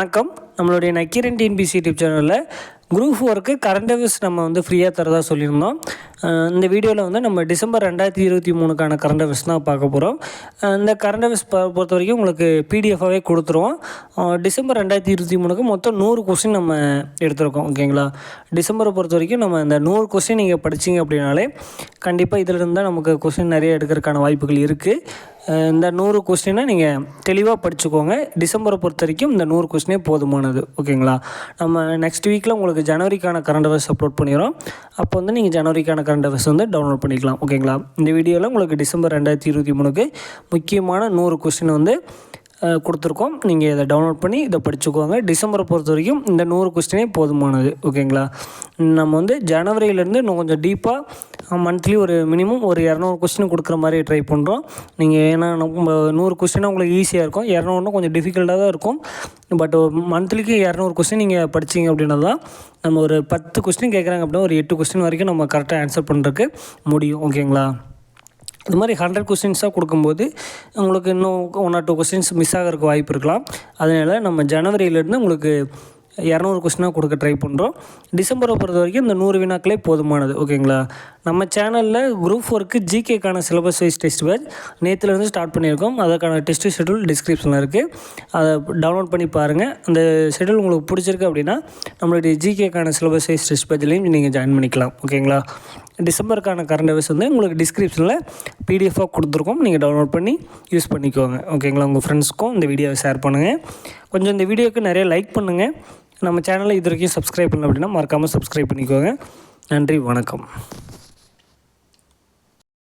வணக்கம். நம்மளுடைய Nakkheeran TNPSC YouTube சேனலில் குரூப் ஃபோருக்கு கரண்ட் அஃபேர்ஸ் நம்ம வந்து ஃப்ரீயாக தரதா சொல்லியிருந்தோம். இந்த வீடியோவில் வந்து நம்ம டிசம்பர் ரெண்டாயிரத்தி இருபத்தி மூணுக்கான கரண்ட் அஃபேர்ஸ் தான் பார்க்க போகிறோம் இந்த கரண்ட் அஃபேர்ஸ் பொறுத்த வரைக்கும் உங்களுக்கு பிடிஎஃபாகவே கொடுத்துருவோம். டிசம்பர் ரெண்டாயிரத்தி இருபத்தி மூணுக்கு மொத்தம் நூறு கொஸ்டின் நம்ம எடுத்திருக்கோம் ஓகேங்களா டிசம்பரை பொறுத்த வரைக்கும் நம்ம இந்த நூறு கொஸ்டின் நீங்கள் படிச்சீங்க அப்படின்னாலே கண்டிப்பாக இதில் இருந்தால் நமக்கு கொஸ்டின் நிறைய எடுக்கிறதுக்கான வாய்ப்புகள் இருக்குது இந்த நூறு கொஸ்டினை நீங்கள் தெளிவாக படிச்சுக்கோங்க. டிசம்பரை பொறுத்த வரைக்கும் இந்த நூறு கொஸ்டினே போதுமானது ஓகேங்களா நம்ம நெக்ஸ்ட் வீக்கில் உங்களுக்கு ஜனவரிக்கான கரண்ட் அஃபேர்ஸ் அப்லோட் பண்ணிடுறோம். அப்போ வந்து நீங்கள் ஜனவரிக்கான கரண்ட் அஃபேர்ஸ் வந்து டவுன்லோட் பண்ணிக்கலாம். ஓகேங்களா இந்த வீடியோவில் உங்களுக்கு டிசம்பர் ரெண்டாயிரத்தி இருபத்தி மூணுக்கு முக்கியமான நூறு கொஸ்டின் வந்து கொடுத்துருக்கோம். நீங்கள் இதை டவுன்லோட் பண்ணி இதை படிச்சுக்கோங்க. டிசம்பரை பொறுத்த வரைக்கும் இந்த நூறு கொஸ்டினே போதுமானது. ஓகேங்களா? நம்ம வந்து ஜனவரியிலேருந்து இன்னும் கொஞ்சம் டீப்பாக மந்த்லி ஒரு மினிமம் ஒரு இரநூறு கொஸ்டின் கொடுக்குற மாதிரி ட்ரை பண்ணுறோம் நீங்கள் ஏன்னா நம்ம நூறு கொஸ்டினாக உங்களுக்கு ஈஸியாக இருக்கும். இரநூறுனா கொஞ்சம் டிஃபிகல்ட்டாக தான் இருக்கும். பட் மந்த்லிக்கு இரநூறு கொஸ்டின் நீங்கள் படிச்சீங்க அப்படின்னா தான் நம்ம ஒரு பத்து கொஸ்டின் கேட்குறாங்க அப்படின்னா ஒரு எட்டு கொஸ்டின் வரைக்கும் நம்ம கரெக்டாக ஆன்சர் பண்ணுறதுக்கு முடியும். ஓகேங்களா? இது மாதிரி ஹண்ட்ரட் கொஸ்டின்ஸாக கொடுக்கும்போது உங்களுக்கு இன்னும் one or two questions miss ஆகிறதுக்கு வாய்ப்பு இருக்கலாம். அதனால் நம்ம ஜனவரியிலேருந்து உங்களுக்கு இரநூறு கொஸ்டினாக கொடுக்க ட்ரை பண்ணுறோம் டிசம்பரை பொறுத்த வரைக்கும் இந்த நூறு வினாக்களே போதுமானது. ஓகேங்களா? நம்ம சேனலில் குரூப் ஃபோருக்கு ஜிகேக்கான சிலபஸ் வைஸ் டெஸ்ட் பேட்ச் நேற்றுலேருந்து ஸ்டார்ட் பண்ணியிருக்கோம். அதற்கான டெஸ்ட் ஷெட்யூல் டிஸ்கிரிப்ஷனில் இருக்குது அதை டவுன்லோட் பண்ணி பாருங்கள் அந்த ஷெட்யூல் உங்களுக்கு பிடிச்சிருக்கு அப்படின்னா நம்மளுடைய ஜிகேக்கான சிலபஸ் வைஸ் டெஸ்ட் பேட்ச்லேயும் நீங்கள் ஜாயின் பண்ணிக்கலாம். ஓகேங்களா? டிசம்பருக்கான கரண்ட் அஃபேர்ஸ் வந்து உங்களுக்கு டிஸ்கிரிப்ஷனில் பிடிஎஃபாக கொடுத்துருக்கோம். நீங்கள் டவுன்லோட் பண்ணி யூஸ் பண்ணிக்கோங்க. ஓகேங்களா உங்கள் ஃப்ரெண்ட்ஸ்க்கும் இந்த வீடியோவை ஷேர் பண்ணுங்கள் கொஞ்சம் இந்த வீடியோக்கு நிறைய லைக் பண்ணுங்கள் நம்ம சேனலை இது வரைக்கும் சப்ஸ்கிரைப் பண்ணல அப்படின்னா மறக்காமல் சப்ஸ்கிரைப் பண்ணிக்கோங்க. நன்றி வணக்கம்.